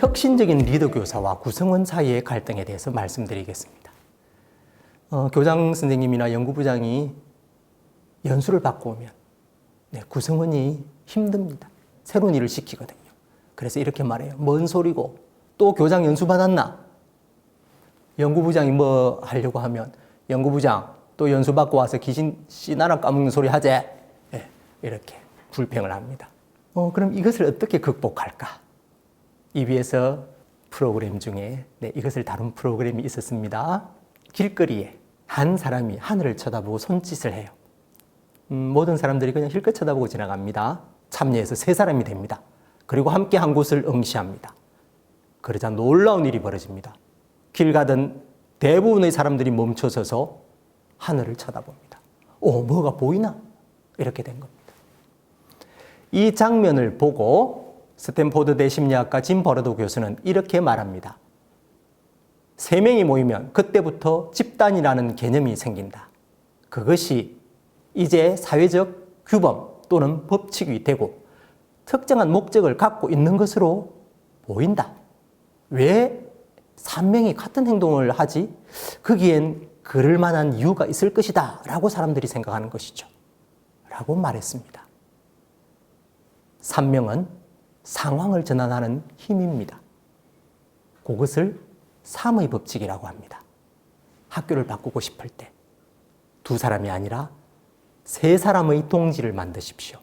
혁신적인 리더 교사와 구성원 사이의 갈등에 대해서 말씀드리겠습니다. 어, 교장 선생님이나 연구부장이 연수를 받고 오면 네, 구성원이 힘듭니다. 새로운 일을 시키거든요. 그래서 이렇게 말해요. 뭔 소리고 또 교장 연수 받았나? 연구부장이 뭐 하려고 하면 연구부장 또 연수 받고 와서 귀신 씨나라 까먹는 소리 하재. 네, 이렇게 불평을 합니다. 어, 그럼 이것을 어떻게 극복할까? EBS 프로그램 중에 네, 이것을 다룬 프로그램이 있었습니다. 길거리에 한 사람이 하늘을 쳐다보고 손짓을 해요. 음, 모든 사람들이 그냥 힐끗 쳐다보고 지나갑니다. 참여해서 세 사람이 됩니다. 그리고 함께 한 곳을 응시합니다. 그러자 놀라운 일이 벌어집니다. 길 가던 대부분의 사람들이 멈춰서서 하늘을 쳐다봅니다. 오, 뭐가 보이나? 이렇게 된 겁니다. 이 장면을 보고 스탠포드 대심리학과 짐 버러도 교수는 이렇게 말합니다. 세 명이 모이면 그때부터 집단이라는 개념이 생긴다. 그것이 이제 사회적 규범 또는 법칙이 되고 특정한 목적을 갖고 있는 것으로 보인다. 왜 3명이 같은 행동을 하지? 거기엔 그럴 만한 이유가 있을 것이다. 라고 사람들이 생각하는 것이죠. 라고 말했습니다. 3명은 상황을 전환하는 힘입니다. 그것을 3의 법칙이라고 합니다. 학교를 바꾸고 싶을 때 두 사람이 아니라 세 사람의 동지를 만드십시오.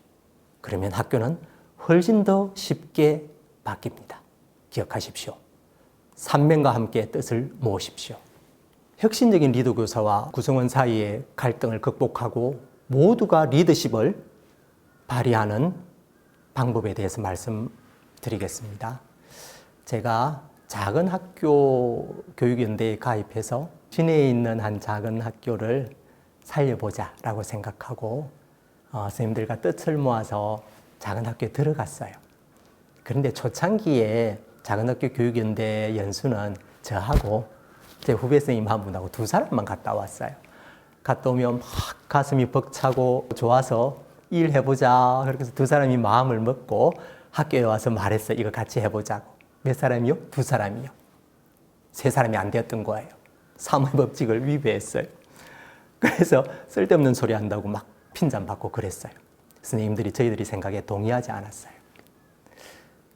그러면 학교는 훨씬 더 쉽게 바뀝니다. 기억하십시오. 3명과 함께 뜻을 모으십시오. 혁신적인 리더 교사와 구성원 사이의 갈등을 극복하고 모두가 리더십을 발휘하는 방법에 대해서 말씀드리겠습니다. 제가 작은 학교 교육연대에 가입해서 시내에 있는 한 작은 학교를 살려보자라고 생각하고 어, 선생님들과 뜻을 모아서 작은 학교에 들어갔어요. 그런데 초창기에 작은 학교 교육연대 연수는 저하고 제 후배 선생님 한 분하고 두 사람만 갔다 왔어요. 갔다 오면 막 가슴이 벅차고 좋아서 일 해보자. 그렇게 해서 두 사람이 마음을 먹고 학교에 와서 말했어. 이거 같이 해보자고. 몇 사람이요? 두 사람이요. 세 사람이 안 되었던 거예요. 사무의 법칙을 위배했어요. 그래서 쓸데없는 소리 한다고 막 핀잔 받고 그랬어요. 선생님들이 저희들이 생각에 동의하지 않았어요.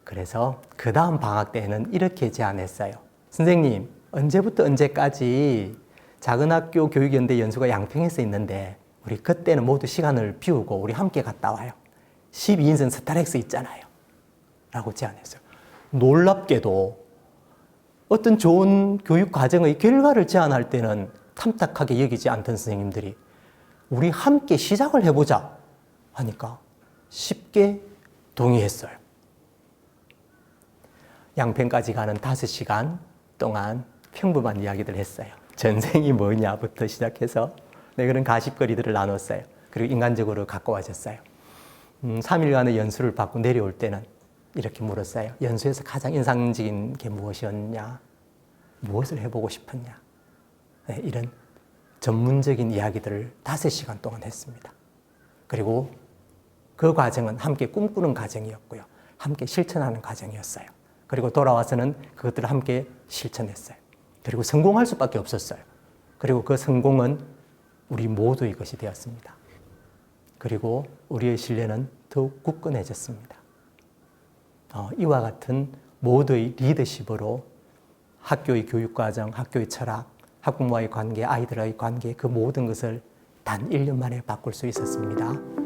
그래서 그 다음 방학 때에는 이렇게 제안했어요. 선생님, 언제부터 언제까지 작은 학교 교육연대 연수가 양평에서 있는데 우리 그때는 모두 시간을 비우고 우리 함께 갔다 와요. 12인승 스타렉스 있잖아요. 라고 제안했어요. 놀랍게도 어떤 좋은 교육 과정의 결과를 제안할 때는 탐탁하게 여기지 않던 선생님들이 우리 함께 시작을 해보자 하니까 쉽게 동의했어요. 양평까지 가는 5시간 동안 평범한 이야기들 했어요. 전생이 뭐냐부터 시작해서 네, 그런 가십거리들을 나눴어요. 그리고 인간적으로 가까워졌어요. 음, 3일간의 연수를 받고 내려올 때는 이렇게 물었어요. 연수에서 가장 인상적인 게 무엇이었냐? 무엇을 해보고 싶었냐? 네, 이런 전문적인 이야기들을 다섯 시간 동안 했습니다. 그리고 그 과정은 함께 꿈꾸는 과정이었고요. 함께 실천하는 과정이었어요. 그리고 돌아와서는 그것들을 함께 실천했어요. 그리고 성공할 수밖에 없었어요. 그리고 그 성공은 우리 모두의 것이 되었습니다. 그리고 우리의 신뢰는 더욱 굳건해졌습니다. 어, 이와 같은 모두의 리더십으로 학교의 교육과정, 학교의 철학, 학부모와의 관계, 아이들의 관계 그 모든 것을 단 1년 만에 바꿀 수 있었습니다.